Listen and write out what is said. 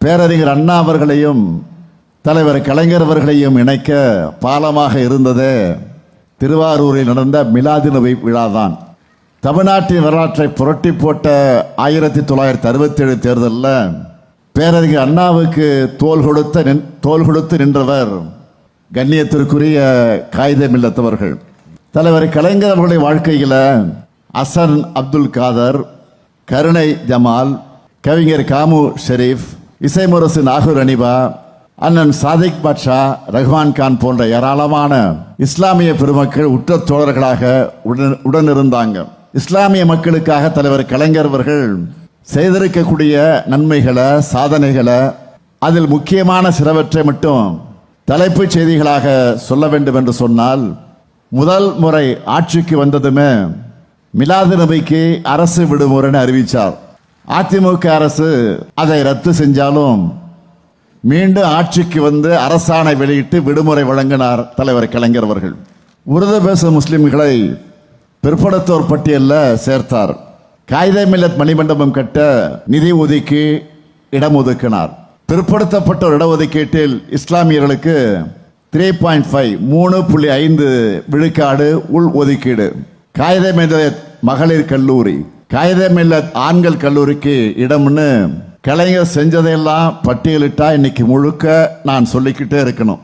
பேரறிஞர் அண்ணா அவர்களையும் தலைவர் கலைஞர் அவர்களையும் இணைக்க பாலமாக இருந்ததே திருவாரூரில் நடந்த மிலாது நபி விழாதான். தமிழ்நாட்டின் வரலாற்றை புரட்டி போட்ட ஆயிரத்தி தொள்ளாயிரத்தி அறுபத்தி ஏழு தேர்தலில் பேரறிஞர் அண்ணாவுக்கு தோல் கொடுத்த நின்- தோல் கொடுத்து நின்றவர் கண்ணியத்திற்குரிய காகிதம் இல்லத்தவர்கள் தலைவர் கலைஞர் அவர்களுடைய வாழ்க்கையில் அசன் அப்துல் காதர் கருணை ஜமால் கவிஞர் காமு ஷெரீஃப் இசைமுரசு நாகூர் அனிபா அண்ணன் சாதிக் பாட்ஷா ரஹ்மான் கான் போன்ற ஏராளமான இஸ்லாமிய பெருமக்கள் உற்ற தோழர்களாக உடன் உடனிருந்தாங்க. இஸ்லாமிய மக்களுக்காக தலைவர் கலைஞர் அவர்கள் செய்திருக்கக்கூடிய நன்மைகளை சாதனைகளை அதில் முக்கியமான சிலவற்றை மட்டும் தலைப்புச் செய்திகளாக சொல்ல வேண்டும் என்று சொன்னால் முதல் முறை ஆட்சிக்கு வந்ததுமே மிலாது நபிக்கு அரசு விடுமுறைன்னு அறிவித்தார் அதிமுக அரசு அதை ரத்து செஞ்சாலும் மீண்டும் ஆட்சிக்கு வந்து அரசாணை வெளியிட்டு விடுமுறை வழங்கினார் தலைவர் கலைஞர் அவர்கள். உருது பேசும் முஸ்லிம்களை பிற்படுத்தோர் பட்டியலில் சேர்த்தார். காயிதே மில்லத் மணிமண்டபம் கட்ட நிதி ஒதுக்கி இடம் ஒதுக்கினார். பிற்படுத்தப்பட்டோர் இடஒதுக்கீட்டில் இஸ்லாமியர்களுக்கு த்ரீ பாயிண்ட் ஃபைவ் மூணு புள்ளி ஐந்து விழுக்காடு உள் ஒதுக்கீடு. காயிதே மில்லத் மகளிர் கல்லூரி. காகிதமில்ல ஆண்கள் கல்லூரிக்கு இடம்னு கலைஞர் செஞ்சதையெல்லாம் பட்டியலிட்டா இன்னைக்கு முழுக்க நான் சொல்லிக்கிட்டே இருக்கணும்.